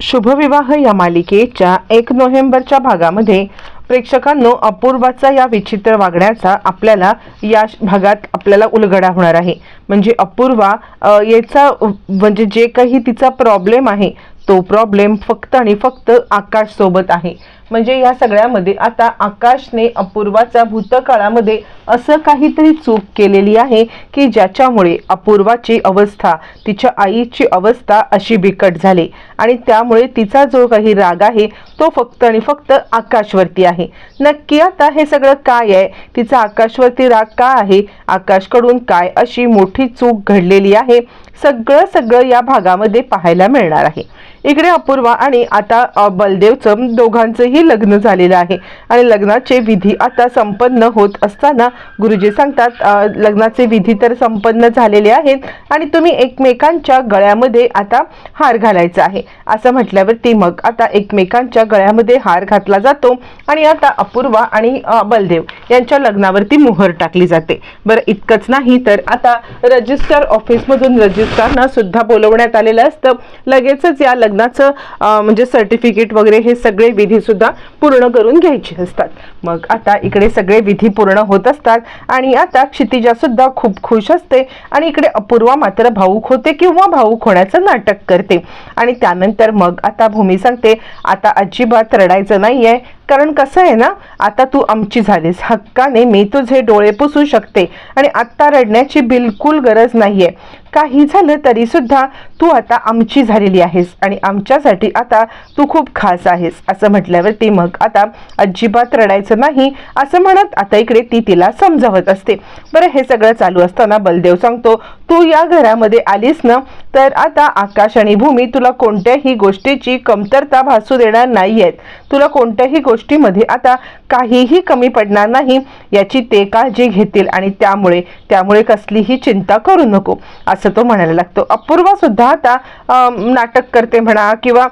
शुभविवाह या मालिकेच्या एक नोव्हेंबरच्या भागामध्ये प्रेक्षकांनो अपूर्वाचा या विचित्र वागण्याचा आपल्याला या भागात आपल्याला उलगडा होणार आहे. म्हणजे अपूर्वा याचा म्हणजे जे काही तिचा प्रॉब्लेम आहे तो प्रॉब्लेम फक्त आणि फक्त आकाशसोबत आहे. म्हणजे या सगळ्यामध्ये आता आकाशने अपूर्वाचा भूतकाळामध्ये असं काहीतरी चूक केलेली आहे की ज्याच्यामुळे अपूर्वाची अवस्था तिच्या आईची अवस्था अशी बिकट झाली. आणि त्यामुळे तिचा जो काही राग आहे तो फक्त आणि फक्त आकाशवरती आहे. नक्की आता हे सगळं काय आहे? तिचा आकाशवरती राग का आहे? आकाशकडून काय अशी मोठी चूक घडलेली आहे? सगळं सगळं या भागामध्ये पाहायला मिळणार आहे. इकडे अपूर्वा आणि आता बलदेवचं दोघांचंही लग्न झालेलं आहे. आणि लग्नाचे विधी आता संपन्न होत असताना गुरुजी सांगतात लग्नाचे विधी तर संपन्न झालेले आहेत आणि तुम्ही एकमेकांच्या गळ्यामध्ये आता हार घालायचा आहे. असं म्हटल्यावरती मग आता एकमेकांच्या गळ्यामध्ये हार घातला जातो आणि आता अपूर्वा आणि बलदेव यांच्या लग्नावरती मोहर टाकली जाते. बरं इतकंच नाही तर आता रजिस्टर ऑफिसमधून रजिस्ट्रारना सुद्धा बोलवण्यात आलेलं असतं. लगेचच या लग्नाचं म्हणजे सर्टिफिकेट वगैरे हे सगळे विधी पूजा पूर्ण करून घ्यायची असतात. मग आता इकडे सगळे विधी पूर्ण होत असतात आणि आता क्षितिजा सुद्धा खूप खुश असते आणि इकडे अपूर्वा मात्र भाऊक होते किंवा भाऊक होण्याचं नाटक करते. आणि त्यानंतर मग आता भूमी सांगते आता अजिबात रडायचं नाहीये. कारण कसं आहे ना आता तू आमची झालीस. हक्काने मी तुझे डोळे पुसू शकते आणि आत्ता रडण्याची बिलकुल गरज नाहीये. काही झालं तरी सुद्धा तू आता आमची झालेली आहेस आणि आमच्यासाठी आता तू खूप खास आहेस असं म्हटल्यावरती मग आता अजिबात रडायचं नाही असं म्हणत आता इकडे ती तिला समजावत असते. बरं हे सगळं चालू असताना बलदेव सांगतो तू या घरामध्ये आलीस ना तर आता आकाश आणि भूमी तुला कोणत्याही गोष्टीची कमतरता भासू देणार नाही आहेत तुला कोणत्याही गोष्टीमध्ये आता काहीही कमी पडणार नाही याची ते काळजी घेतील आणि त्यामुळे त्यामुळे कसलीही चिंता करू नको असं तो म्हणायला लागतो. अपूर्वा सुद्धा आता नाटक करते म्हणा किंवा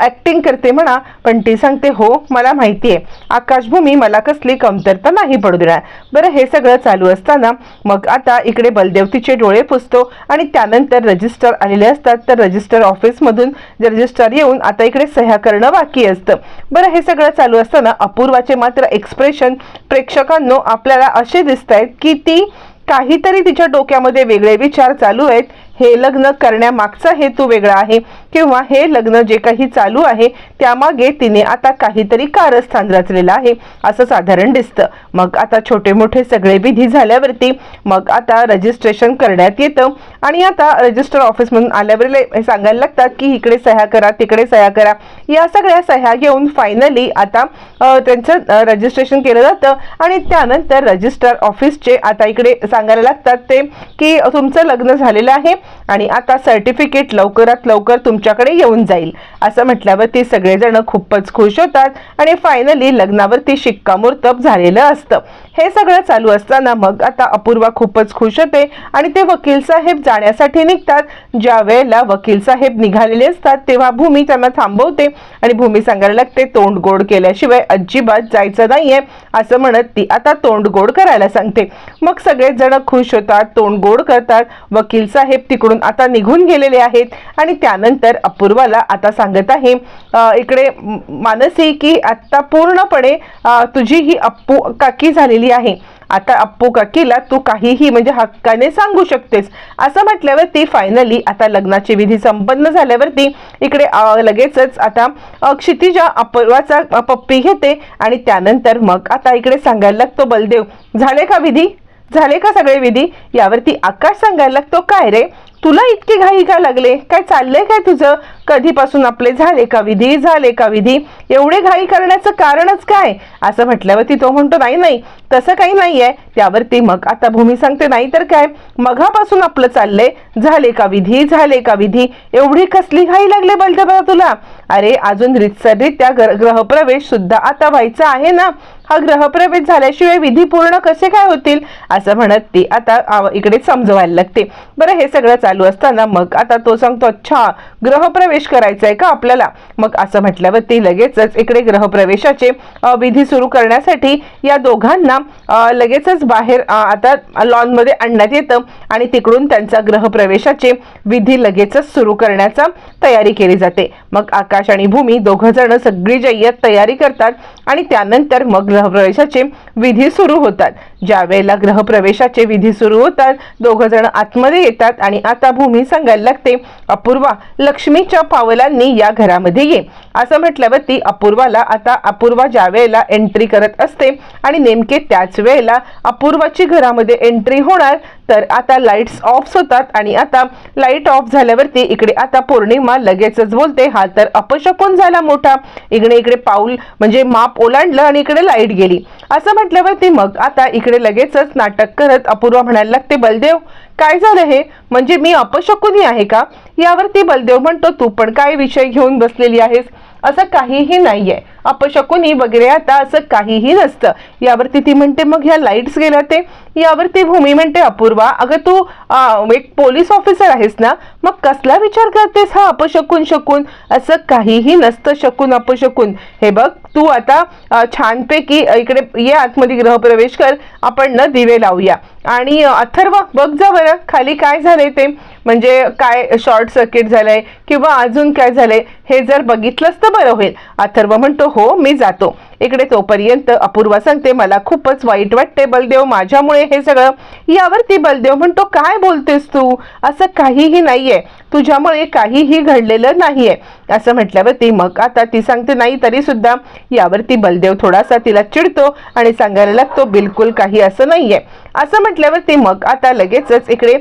ॲक्टिंग करते म्हणा पण ती सांगते हो मला माहिती आहे. आकाशभूमी मला कसली कमतरता नाही पडू देणार. बरं हे सगळं चालू असताना मग आता इकडे बलदेव तिचे डोळे पुसतो आणि त्यानंतर रजिस्टर आलेले असतात. तर रजिस्टर ऑफिसमधून रजिस्टर येऊन आता इकडे सह्या करणं बाकी असतं. बरं हे सगळं चालू असताना अपूर्वाचे मात्र एक्सप्रेशन प्रेक्षकांनो आपल्याला असे दिसत आहेत की ती काहीतरी तिच्या डोक्यामध्ये वेगळे विचार चालू आहेत. हे लग्न करण्यामागचा हेतू वेगळा आहे. किंवा हे लग्न जे काही चालू आहे त्यामागे तिने आता काहीतरी कारस्थान रचलेलं आहे असं साधारण दिसतं. मग आता छोटे मोठे सगळे विधी झाल्यावरती मग आता रजिस्ट्रेशन करण्यात येतं. आणि आता रजिस्टर ऑफिसमधून आल्यावर हे सांगायला लागतात की इकडे सह्या करा तिकडे सह्या करा. या सगळ्या सह्या घेऊन फायनली आता त्यांचं रजिस्ट्रेशन केलं जातं. आणि त्यानंतर रजिस्टर ऑफिसचे आता इकडे सांगायला लागतात ते की तुमचं लग्न झालेलं आहे. आणि आता सर्टिफिकेट लवकरात लवकर तुमच्याकडे येऊन जाईल. असं म्हटल्यावर ती सगळेजण खूपच खुश होतात आणि फायनली लग्नावरती शिक्कामोर्तब झालेलं असतं. हे सगळं चालू असताना मग आता अपूर्वा खूपच खुश होते आणि ते वकील साहेब जाण्यासाठी निघतात. ज्या वेळेला वकील साहेब निघालेले असतात तेव्हा भूमी त्यांना थांबवते आणि भूमी सांगायला लागते तोंड गोड केल्याशिवाय अजिबात जायचं नाहीये असं म्हणत ती आता तोंड गोड करायला सांगते. मग सगळेच जण खुश होतात तोंड गोड करतात. वकील साहेब तिकडून आता निघून गेलेले आहेत आणि त्यानंतर अपूर्वाला आता सांगत आहे इकडे मानसी की आता पूर्णपणे तुझी ही अप्पू काकी झालेली आहे. आता अप्पू काकीला तू काहीही म्हणजे हक्काने सांगू शकतेस. असं म्हटल्यावर ती फायनली आता लग्नाची विधी संपन्न झाल्यावरती इकडे लगेचच आता क्षितिजा अपूर्वाचा पप्पी घेते आणि त्यानंतर मग आता इकडे सांगायला लागतो बलदेव. झाले का विधी? झाले का सगळे विधी? यावरती आकाश सांगायला लागतो काय रे? तुला इतकी घाई का लागले? काय चाललंय काय तुझं? कधीपासून आपले झाले का विधी झाले का विधी एवढे घाई करण्याचं कारणच काय? असं म्हटल्यावरती तो म्हणतो नाही नाही तसं काही नाहीये. त्यावरती मग आता भूमी सांगते नाही तर काय? मघापासून आपलं चाललंय. झाले का विधी झाले का विधी एवढी कसली घाई लागले बलदेवा तुला? अरे अजून रितसररित्या त्या ग्रहप्रवेश सुद्धा आता व्हायचा आहे ना? हा ग्रहप्रवेश झाल्याशिवाय विधी पूर्ण कसे काय होतील? असं म्हणत ती आता इकडे समजवायला लागते. बरं हे सगळं चालू असताना मग आता तो सांगतो अच्छा ग्रहप्रवेश गृहप्रवेश करायचा आहे का आपल्याला? मग असं म्हटल्यावर ते लगेचच इकडे ग्रहप्रवेशाचे विधी सुरू करण्यासाठी या दोघांना लगेचच बाहेर आता लॉनमध्ये आणण्यात येतं आणि तिकडून त्यांचा ग्रहप्रवेशाचे विधी लगेचच सुरू करण्याचा तयारी केली जाते. मग आकाश आणि भूमी दोघं जण सगळी जय्यत तयारी करतात आणि त्यानंतर मग ग्रहप्रवेशाचे विधी सुरू होतात. ज्या वेळेला विधी सुरू होतात दोघं जण आतमध्ये येतात आणि आता भूमी सांगायला लागते अपूर्वा लक्ष्मीच्या पावलांनी या घरामध्ये ये. असं म्हटल्यावर ती अपूर्वाला आता अपूर्वा ज्या वेळेला एंट्री करत असते आणि नेमके त्याच वेळेला अपूर्वाची घरामध्ये एंट्री होणार तर आता लाईट्स ऑफ होतात आणि आता लाइट ऑफ झाल्यावरती इकडे आता पौर्णिमा लगेचच बोलते. हा तर अपशकून झाला मोठा. इकडे इकडे पाऊल म्हणजे माप ओलांडलं आणि इकडे लाइट गेली. असं म्हटल्यावरती मग आता इकडे लगेचच नाटक करत अपूर्वा म्हणायला लागते बलदेव काय झालं हे? म्हणजे मी अपशकुनी आहे का? यावरती बलदेव म्हणतो तू पण काय विषय घेऊन बसलेली आहेस? असं काहीही नाहीये. अपशकुनी वगैरे आता असं काहीही नसतं. यावरती ती म्हणते मग ह्या लाईट्स गेल्या ते? यावरती भूमी म्हणते अपूर्वा अगं तू एक पोलीस ऑफिसर आहेस ना मग कसला विचार करतेस हा अपशकून शकून? असं काहीही नसतं शकून अपशकून. हे बघ तू आता छानपैकी इकडे ये आतमध्ये गृहप्रवेश कर आपण न दिवे लावूया. आणि अथर्व बघ जा बरं खाली काय झालंय ते. म्हणजे काय शॉर्ट सर्किट झालंय किंवा अजून काय झालंय हे जर बघितलंच तर बरं होईल. अथर्व म्हणतो हो मी जातो. इकडे तोपर्यंत अपूर्वा सांगते मला खूपच वाईट वाटते बलदेव माझ्यामुळे हे सगळं. यावरती बलदेव म्हणतो काय बोलतेस तू? असं काहीही नाहीये. तुझ्यामुळे काहीही घडलेलं नाहीये. असं म्हटल्यावरती मग आता ती सांगते नाही तरी सुद्धा यावरती बलदेव थोडासा तिला चिडतो आणि सांगायला लागतो बिलकुल काही असं नाहीये. असं म्हटल्यावरती मग आता लगेचच इकडे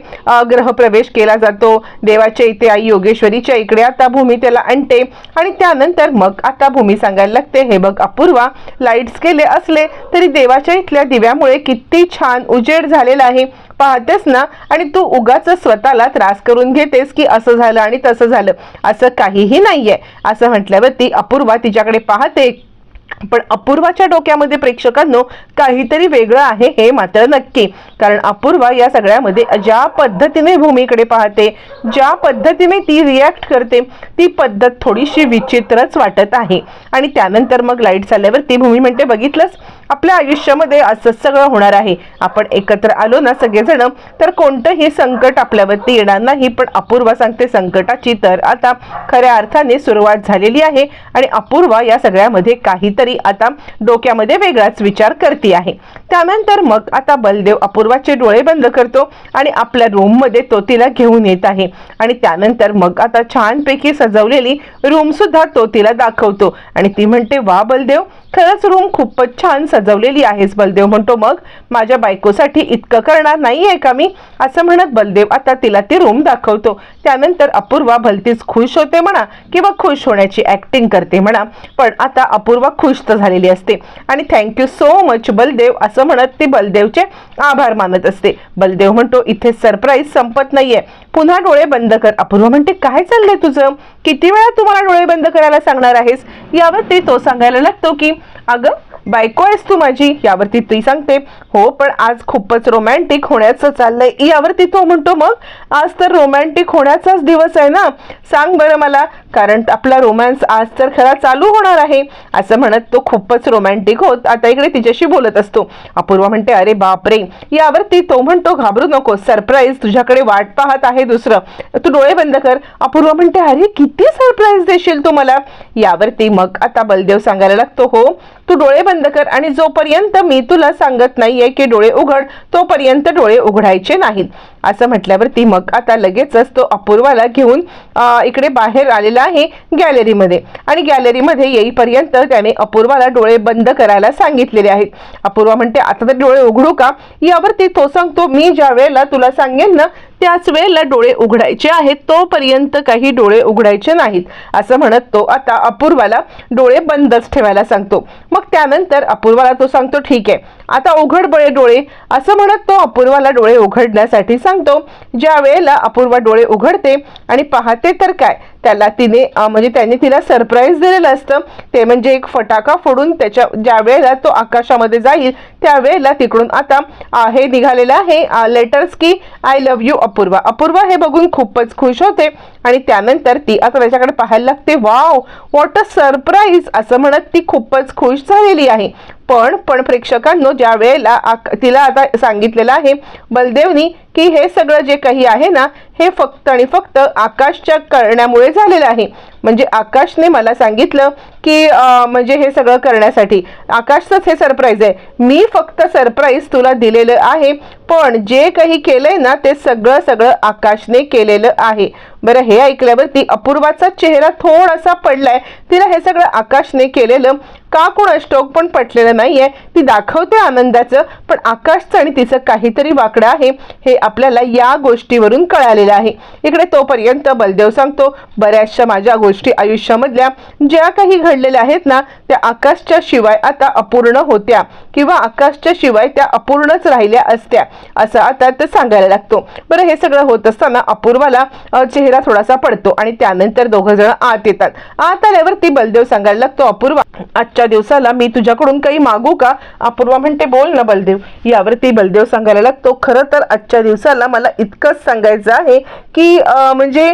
ग्रहप्रवेश केला जातो. देवाच्या इथे आई योगेश्वरीच्या इकडे आता भूमी त्याला आणते. आणि त्यानंतर मग आता भूमी सांगायला लागते हे बघ अपूर्वा लाईट्स केले असले तरी देवाच्या इथल्या दिव्यामुळे किती छान उजेड झालेला आहे. पाहतेस ना? आणि तू उगाच स्वतःला त्रास करून घेतेस की असं झालं आणि तसं झालं. असं काहीही नाहीये. असं म्हटल्यावरती अपूर्वा तिच्याकडे पाहते. पण अपूर्वाच्या डोक्यामध्ये प्रेक्षकांनो काहीतरी वेगळं आहे हे मात्र नक्की. कारण अपूर्वा या सगळ्यामध्ये ज्या पद्धतीने भूमीकडे पाहते ज्या पद्धतीने ती रिॲक्ट करते ती पद्धत थोडीशी विचित्रच वाटत आहे. आणि त्यानंतर मग लाइट झाल्यावर ती भूमी म्हणते बघितलंच आपल्या आयुष्यामध्ये असं सगळं होणार आहे. आपण एकत्र आलो ना सगळेजण तर कोणतंही संकट आपल्यावरती येणार नाही. पण अपूर्वा सांगते संकटाची तर आता खऱ्या अर्थाने सुरुवात झालेली आहे. आणि अपूर्वा या सगळ्यामध्ये काहीतरी आता डोक्यामध्ये वेगळाच विचार करते आहे. त्यानंतर मग आता बलदेव अपूर्वाचे डोळे बंद करतो आणि आपल्या रूममध्ये तो तिला घेऊन येत आहे. आणि त्यानंतर मग आता छानपैकी सजवलेली रूम सुद्धा तो तिला दाखवतो. आणि ती म्हणते वा बलदेव खरंच रूम खूपच छान सजवलेली आहेस बलदेव. म्हणतो मग माझ्या बायकोसाठी इतकं करणार नाहीये का मी? असं म्हणत बलदेव आता तिला ती रूम दाखवतो. त्यानंतर अपूर्वा भलतीच खुश होते म्हणा किंवा खुश होण्याची ऍक्टिंग करते म्हणा. पण आता अपूर्वा खुश तर झालेली असते. आणि थँक्यू सो मच बलदेव असं म्हणत ती बलदेवचे आभार मानत असते. बलदेव म्हणतो इथे सरप्राईज संपत नाहीये. पुन्हा डोळे बंद कर. अपूर्वा म्हणते काय चाललंय तुझं? किती वेळा तुम्हाला डोळे बंद करायला सांगणार आहेस? यावरती तो सांगायला लागतो की अगं बायको आहेस तू माझी. यावरती ती सांगते हो पण आज खूपच रोमॅन्टिक होण्याचं चाललंय. यावरती तो म्हणतो मग? आज तर रोमॅन्टिक होण्याचाच दिवस आहे ना? सांग बरं मला कारण आपला रोमॅन्स आज तर खरा चालू होणार आहे असं म्हणत तो खूपच रोमॅन्टिक होत. आता इकडे तिच्याशी बोलत असतो. अपूर्वा म्हणते अरे बापरे! यावरती तो म्हणतो घाबरू नको सरप्राईज तुझ्याकडे वाट पाहत आहे दुसरं. तू डोळे बंद कर. अपूर्वा म्हणते अरे किती सरप्राईज देशील तू मला? यावरती मग आता बलदेव सांगायला लागतो हो तू डोळे बंद कर आणि जोपर्यंत मी तुला सांगत नाहीये की डोळे उघड तोपर्यंत डोळे उघडायचे नाहीत. असं म्हटल्यावरती मग आता लगेचच तो अपूर्वाला घेऊन इकडे बाहेर आलेला आहे गॅलरीमध्ये. आणि गॅलरीमध्ये येईपर्यंत त्याने अपूर्वाला डोळे बंद करायला सांगितलेले आहेत. अपूर्वा म्हणते आता तर डोळे उघडू का? यावरती तो सांगतो मी ज्या वेळेला तुला सांगेन ना त्याच वेळेला डोळे उघडायचे आहेत तोपर्यंत काही डोळे उघडायचे नाहीत असं म्हणत तो आता अपूर्वाला डोळे बंदच ठेवायला सांगतो. मग त्यानंतर अपूर्वाला तो सांगतो ठीक आहे आता उघड बळे डोळे. असं म्हणत तो अपूर्वाला डोळे उघडण्यासाठी सांगतो ज्या वेळेला अपूर्वा डोळे उघडते आणि पाहते तर काय? त्याला तिने म्हणजे त्याने तिला सरप्राईज दिलेलं असतं. ते म्हणजे एक फटाका फोडून त्याच्या ज्या वेळेला तो आकाशामध्ये जाईल त्यावेळेला तिकडून आता हे निघालेलं आहे लेटर्स की I love you Apurva. Apurva हे बघून खूपच खुश होते आणि त्यानंतर ती आता त्याच्याकडे पाहायला लागते वाव वॉट अ सरप्राईज असं म्हणत ती खूपच खुश झालेली आहे. पण पण प्रेक्षकांनो ज्या वेळेला आक- तिला आता सांगितलेलं आहे बलदेवनी की हे सगळं जे काही आहे ना हे फक्त आणि फक्त आकाशच्या करण्यामुळे झालेलं आहे. म्हणजे आकाशने मला सांगितलं की म्हणजे हे सगळं करण्यासाठी. आकाशचंच हे सरप्राईज आहे. मी फक्त सरप्राईज तुला दिलेलं आहे पण जे काही केलंय ना ते सगळं सगळं आकाशने केलेलं आहे. बरं हे ऐकल्यावरती अपूर्वाचा चेहरा थोडासा पडलाय. तिला हे सगळं आकाशने केलेलं. का कोणास टोक पण पटलेलं नाहीये ती दाखवते आनंदाचं पण आकाशचं आणि तिचं काहीतरी वाकडं आहे हे आपल्याला या गोष्टीवरून कळालेलं आहे. इकडे तोपर्यंत बलदेव सांगतो बऱ्याचशा माझ्या गोष्टी आयुष्यामधल्या ज्या काही घडलेल्या आहेत ना त्या आकाशच्या शिवाय आता अपूर्ण होत्या किंवा आकाशच्या शिवाय त्या अपूर्णच राहिल्या असत्या. असं आता तर सांगायला लागतो. बरं हे सगळं होत असताना अपूर्वाला चेहरा थोडासा पडतो आणि त्यानंतर दोघं जण आत येतात. आत आल्यावरती बलदेव सांगायला लागतो अपूर्वा आजच्या दिवसाला मी तुझ्याकडून काही मागू का? अपूर्वा म्हणते बोल ना बलदेव. यावरती बलदेव सांगायला लागतो खरं तर आजच्या दिवसाला मला इतकंच सांगायचं आहे की म्हणजे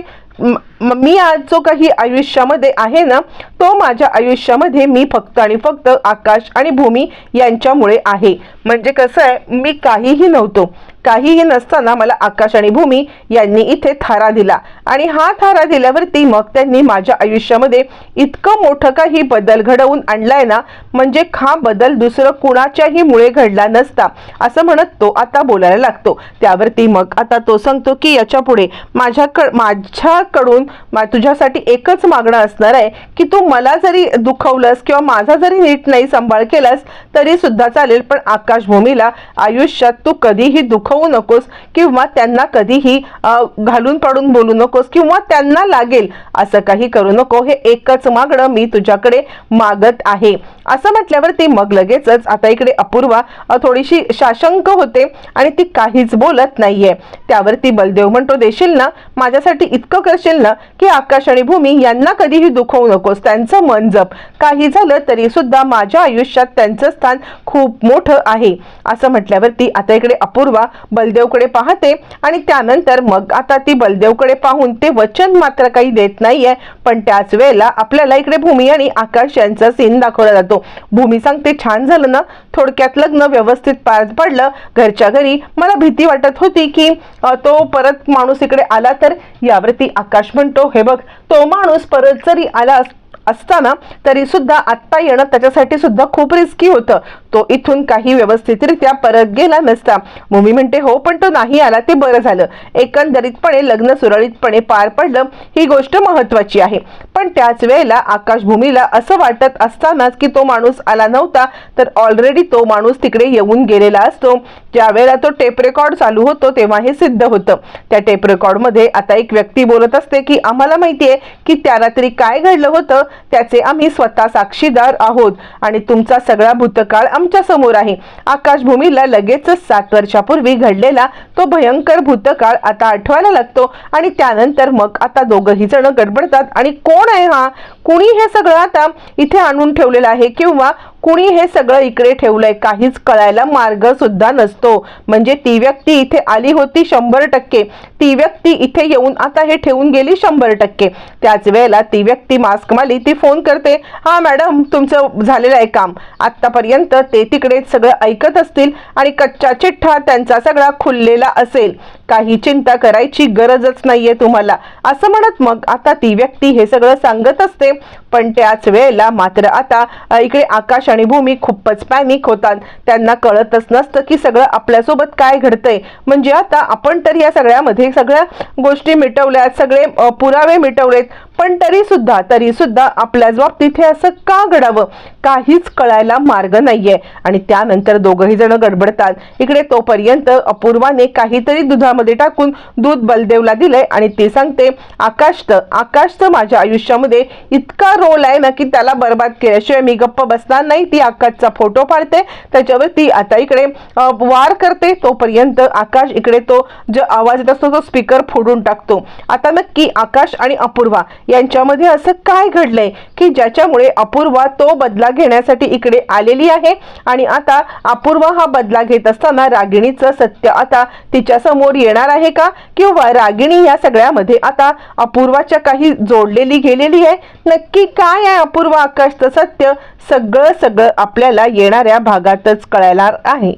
मी आज जो काही आयुष्यामध्ये आहे ना तो माझ्या आयुष्यामध्ये मी फक्त आणि फक्त आकाश आणि भूमी यांच्यामुळे आहे. म्हणजे कसं आहे मी काहीही नव्हतो. काहीही नसताना मला आकाश आणि भूमी यांनी इथे थारा दिला. आणि हा थारा दिल्यावरती मग त्यांनी माझ्या आयुष्यामध्ये इतकं मोठं काही बदल घडवून आणलाय ना म्हणजे हा बदल दुसरं कुणाच्याही मुळे घडला नसता असं म्हणत तो आता बोलायला लागतो. त्यावरती मग आता तो सांगतो की याच्यापुढे माझ्याकड माझ्याकडून तुझ्यासाठी एकच मागणं असणार आहे की तू मला जरी दुखवलंस किंवा माझा जरी नीट नाही सांभाळ केलास तरी सुद्धा चालेल. पण आकाशभूमीला आयुष्यात तू कधीही दुखवू नकोस किंवा त्यांना कधीही घालून पाडून बोलू नकोस किंवा त्यांना लागेल असं काही करू नको. हे एकच मागणं मी तुझ्याकडे मागत आहे. असं म्हटल्यावर ती मग लगेचच आता इकडे अपूर्वा थोडीशी शाशंक होते आणि ती काहीच बोलत नाहीये. त्यावरती बलदेव म्हणतो देशील ना? माझ्यासाठी इतकं करशील ना की आकाश आणि भूमी यांना कधीही दुखवू नकोस. त्यांचं मन जप. काही झालं तरी सुद्धा माझ्या आयुष्यात त्यांचं स्थान खूप मोठं आहे. असं म्हटल्यावरती आता इकडे अपूर्वा बलदेवकडे पाहते आणि त्यानंतर मग आता ती बलदेवकडे पाहून ते वचन मात्र काही देत नाहीये. पण त्याच वेळेला आपल्याला इकडे भूमी आणि आकाश यांचा सीन दाखवला जातो. भूमी सांगते छान झालं ना? थोडक्यात लग्न व्यवस्थित पार पडलं. घरच्या घरी मला भीती वाटत होती की तो परत माणूस इकडे आला तर? यावरती आकाश म्हणतो हे बघ तो माणूस परत जरी आला असताना तरी सुद्धा आत्ता येणं त्याच्यासाठी सुद्धा खूप रिस्की होतं. तो इथून काही व्यवस्थितरित्या परत गेला नसता. भूमी म्हणते हो पण तो नाही आला ते बरं झालं. एकंदरीतपणे लग्न सुरळीतपणे पार पडलं ही गोष्ट महत्वाची आहे. पण त्याच वेळेला आकाशभूमीला असं वाटत असतानाच की तो माणूस आला नव्हता तर ऑलरेडी तो माणूस तिकडे येऊन गेलेला असतो. ज्या वेळेला तो टेप रेकॉर्ड चालू होतो तेव्हा हे सिद्ध होतं. त्या टेप रेकॉर्डमध्ये आता एक व्यक्ती बोलत असते की आम्हाला माहिती आहे की त्या रात्री काय घडलं होतं त्याचे आम्ही स्वतः साक्षीदार आहोत. आणि तुमचा सगळा भूतकाळ आमच्यासमोर आहे. आकाशभूमीला लगेचच सात वर्षापूर्वी घडलेला तो भयंकर भूतकाळ आता आठवायला लागतो. आणि त्यानंतर मग आता दोघंही जण गडबडतात. आणि कोण आहे हा? कुणी हे सगळं आता इथे आणून ठेवलेलं आहे? किंवा कुणी हे सगळं इकडे ठेवलंय? काहीच कळायला मार्ग सुद्धा नसतो. म्हणजे ती व्यक्ती इथे आली होती शंभर टक्के. ती व्यक्ती इथे येऊन आता हे ठेवून गेली शंभर टक्के. त्याच वेळेला ती व्यक्ती मास्क माली ती फोन करते हा मॅडम तुमचं झालेलं आहे काम. आतापर्यंत ते तिकडे सगळं ऐकत असतील आणि कच्चा चिठ्ठा त्यांचा सगळा खुललेला असेल. काही चिंता करायची गरजच नाहीये तुम्हाला. असं म्हणत मग आता ती व्यक्ती हे सगळं सांगत असते. पण त्याच वेळेला मात्र आता इकडे आकाश आणि भूमी खूपच पॅनिक होतात. त्यांना कळतच नसतं की सगळं आपल्यासोबत काय घडतंय. म्हणजे आता आपण तर या सगळ्यामध्ये सगळ्या गोष्टी मिटवल्यात सगळे पुरावे मिटवलेत. पण तरी सुद्धा तरी सुद्धा आपल्याच बाबतीत हे असं का घडावं? काहीच कळायला मार्ग नाहीये. आणि त्यानंतर दोघही जण गडबडतात. इकडे तोपर्यंत अपूर्वाने काहीतरी दुधामध्ये टाकून दूध बलदेवला दिलंय. आणि ती सांगते आकाश तर आकाश तर माझ्या आयुष्यामध्ये इतका रोल आहे ना की त्याला बर्बाद केल्याशिवाय मी गप्प बसणार नाही. ती आकाशचा फोटो पाडते. त्याच्यावर ती आता इकडे वार करते. तोपर्यंत आकाश इकडे तो जो आवाज येत असतो तो स्पीकर फोडून टाकतो. आता नक्की आकाश आणि अपूर्वा यांच्यामध्ये असं काय घडलंय की ज्याच्यामुळे अपूर्वा तो बदला घेण्यासाठी इकडे आलेली आहे? आणि आता अपूर्वा हा बदला घेत असताना रागिणीचं सत्य आता तिच्या समोर येणार आहे का? किंवा रागिणी या सगळ्यामध्ये आता अपूर्वाच्या काही जोडलेली गेलेली आहे? नक्की काय आहे अपूर्वा आकाशचं सत्य? सगळं सगळं आपल्याला येणाऱ्या भागातच कळणार आहे.